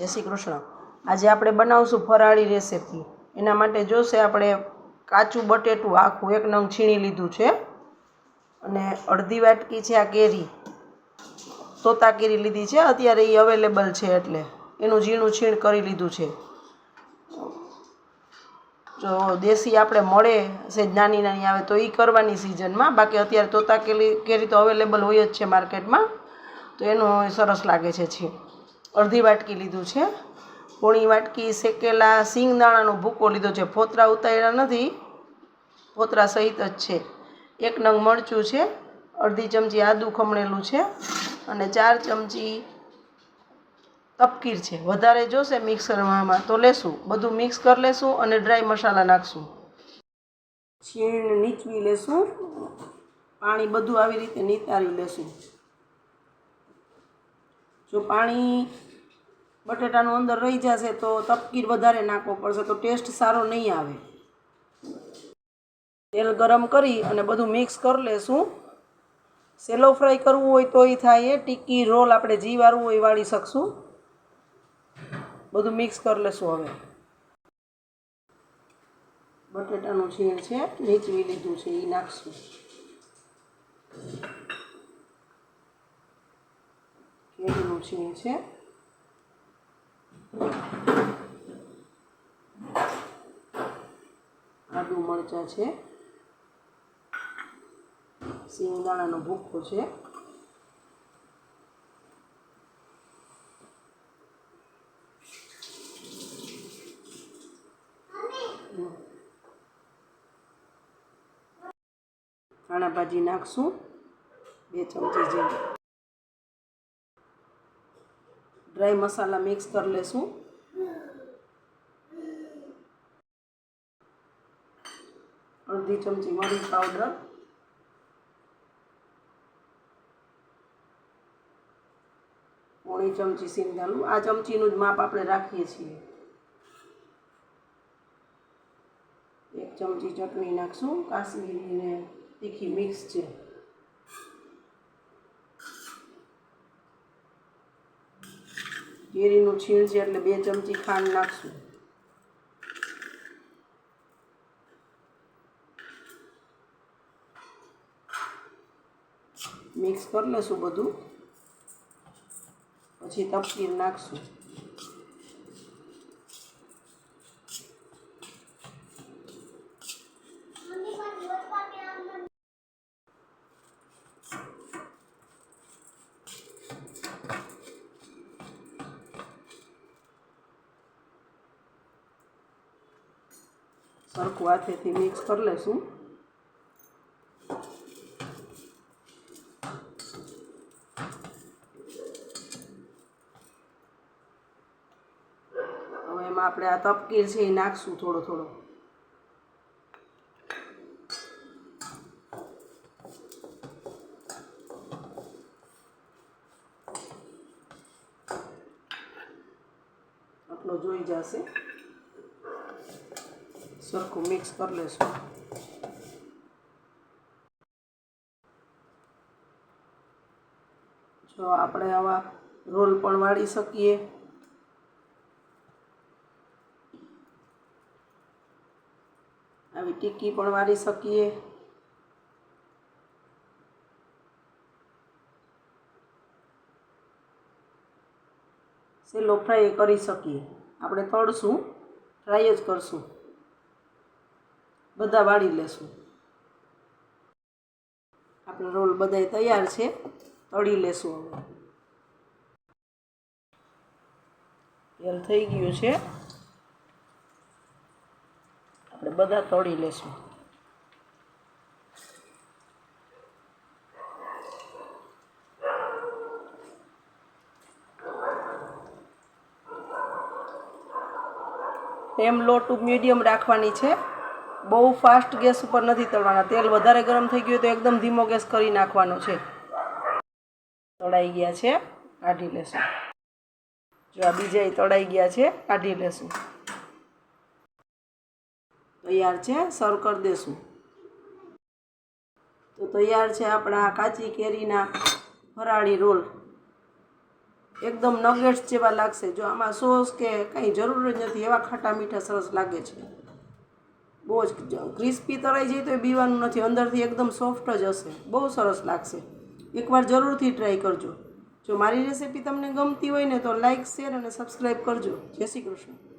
જય શ્રી કૃષ્ણ. આજે આપણે બનાવશું ફરાળી રેસીપી. એના માટે જોશે આપણે કાચું બટેટું આખું એક નંગ છીણી લીધું છે અને અડધી વાટકી છે આ કેરી. તોતા કેરી લીધી છે. અત્યારે એ અવેલેબલ છે એટલે એનું ઝીણું છીણ કરી લીધું છે. જો દેશી આપણે મળે સેજ નાની નાની આવે તો એ કરવાની સિઝનમાં. બાકી અત્યારે તોતા કેરી કેરી તો અવેલેબલ હોય જ છે માર્કેટમાં. તો એનું સરસ લાગે છે છીણ. અડધી વાટકી લીધું છે. પોણી વાટકી શેકેલા સિંગદાણાનો ભૂકો લીધો છે. ફોતરા ઉતાર્યા નથી. ફોતરા સહિત જ છે. એક નંગ મરચું છે. અડધી ચમચી આદું ખમણેલું છે અને ચાર ચમચી તપકીર છે. વધારે જોશે મિક્સરમાં તો લેશું. બધું મિક્સ કરી લેશું અને ડ્રાય મસાલા નાખશું. છીણ નીચવી લેશું. પાણી બધું આવી રીતે નિતારી લેશું. જો પાણી બટેટાનું અંદર રહી જશે તો તપકીર વધારે નાખવો પડશે, તો ટેસ્ટ સારો નહીં આવે. તેલ ગરમ કરી અને બધું મિક્સ કરી લેશું. સેલો ફ્રાય કરવું હોય તોય થાય એ ટીકી રોલ આપણે જી વાળવું હોય વાળી શકશું. બધું મિક્સ કરી લેશું હવે. બટેટાનું છે, નીચવી લીધું છે એ નાખશું. છીણ છે આદુ મરચાં છે. સિંગદાણાનો ભૂખો છે. ધાણા ભાજી નાખશું. બે ચમચી જેવી. ડ્રાય મસાલા મિક્સ કરી લેશું. અડધી ચમચી મરી પાવડર. પોણી ચમચી સિંધાલું આ ચમચીનું જ માપ આપણે રાખીએ છીએ. એક ચમચી ચટણી નાખશું. કાશ્મીરી ને તીખી મિક્સ છે. કેરીનું છીણ છે એટલે બે ચમચી ખાંડ નાખશું. મિક્સ કરી લઈશું બધું. પછી તપકીર નાખશું. સરખું હાથેથી મિક્સ કરી લેશું. હવે એમાં આપણે આ તપકીર છે એ નાખશું થોડો થોડો. આટલો જોઈ જશે. સરખું મિક્સ કરી લેશું જો આપણે આવા રોલ પણ વાળી શકીએ. આવી ટીકી પણ વાળી શકીએ. સેલો ફ્રાય કરી શકીએ. આપણે તળશું ફ્રાય જ કરશું. બધા વાળી લેશું. આપણો રોલ બધાય તૈયાર છે, તળી લેશું હવે. તેલ થઈ ગયું છે. આપણે બધા તળી લેશું. એમ લો ટુ મીડિયમ રાખવાની છે. બહુ ફાસ્ટ ગેસ ઉપર નથી તળવાના. તેલ વધારે ગરમ થઈ ગયું તો એકદમ ધીમો ગેસ કરી નાખવાનો છે. તળાઈ ગયા છે કાઢી લેશું જો આ બીજા તળાઈ ગયા છે કાઢી લેશું તૈયાર છે, સર્વ કરી દેશું. તો તૈયાર છે આપણા કાચી કેરીના ફરાળી રોલ. એકદમ નગેટ્સ જેવા લાગશે. જો આમાં સોસ કે કંઈ જરૂર જ નથી, એવા ખાટા મીઠા સરસ લાગે છે. બહુ જ ક્રિસ્પી તળાઈ જાય તો એ બીવાનું નથી. અંદરથી એકદમ સોફ્ટ જ હશે. બહુ સરસ લાગશે. એકવાર જરૂરથી ટ્રાય કરજો. જો મારી રેસિપી તમને ગમતી હોય ને તો લાઇક શેર અને સબસ્ક્રાઈબ કરજો. જય શ્રી કૃષ્ણ.